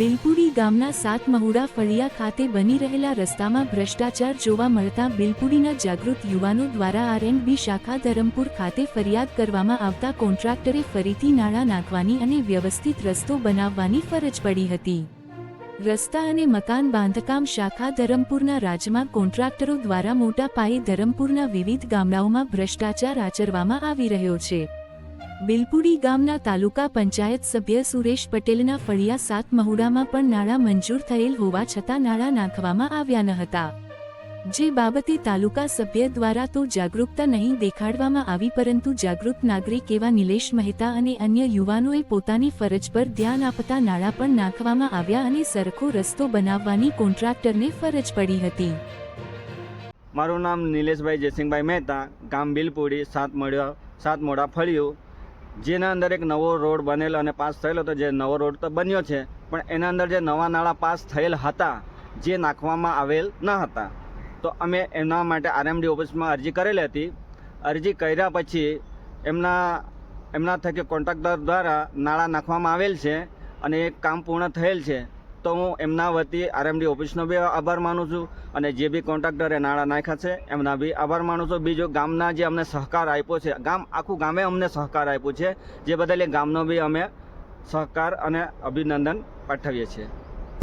બિલપુડી ગામના સાત મહુડા ફળિયા ખાતે બની રહેલા રસ્તામાં ભ્રષ્ટાચાર જોવા મળતા બિલપુડીના જાગૃત યુવાનો દ્વારા આર એન્ડ બી શાખા ધરમપુર ખાતે ફરિયાદ કરવામાં આવતા કોન્ટ્રાક્ટરે ફરીથી નાણાં નાખવાની અને વ્યવસ્થિત રસ્તો બનાવવાની ફરજ પડી હતી. રસ્તા અને મકાન બાંધકામ શાખા ધરમપુરના રાજમાં કોન્ટ્રાક્ટરો દ્વારા મોટા પાયે ધરમપુરના વિવિધ ગામડાઓમાં ભ્રષ્ટાચાર આચરવામાં આવી રહ્યો છે. બિલપુડી ગામના તાલુકા પંચાયત સભ્ય સુરેશ પટેલના ફળિયા સાત મહુડામાં પણ નાણાં મંજૂર થયેલ હોવા છતાં નાણાં નાખવામાં આવ્યા ન હતા. જે બાબતે તાલુકા સભ્ય દ્વારા તો જાગૃતતા નહીં દેખાડવામાં આવી પરંતુ જાગૃત નાગરિક એવા નિલેશ મહેતા અને અન્ય યુવાનોએ પોતાની ફરજ પર ધ્યાન આપતા નાણાં પણ નાખવામાં આવ્યા અને સરખો રસ્તો બનાવવાની કોન્ટ્રાક્ટરને ફરજ પડી હતી. મારું નામ નિલેશભાઈ જયસિંહભાઈ મહેતા, ગામ બિલપુડી, સાત મોડા સાત મોડા ફળિયું જેના અંદર એક નવો રોડ બનેલો અને પાસ થયેલો હતો, જે નવો રોડ તો બન્યો છે, પણ એના અંદર જે નવા નાળા પાસ થયેલ હતા, જે નાખવામાં આવેલ ન હતા. તો અમે એના માટે આરએમડી ઓફિસમાં અરજી કરેલી હતી. અરજી કર્યા પછી એમના એમના થકી કોન્ટ્રાક્ટર દ્વારા નાણાં નાખવામાં આવેલ છે અને એ કામ પૂર્ણ થયેલ છે. તો હું એમના વતી આરએમડી ઓફિસનો બી આભાર માનું છું અને જે બી કોન્ટ્રાક્ટરે નાણાં નાખ્યા છે, એમના બી આભાર માનું છું. બીજો ગામના જે અમને સહકાર આપ્યો છે, ગામ, આખું ગામે અમને સહકાર આપ્યો છે, જે બદલે ગામનો બી અમે સહકાર અને અભિનંદન પાઠવીએ છીએ.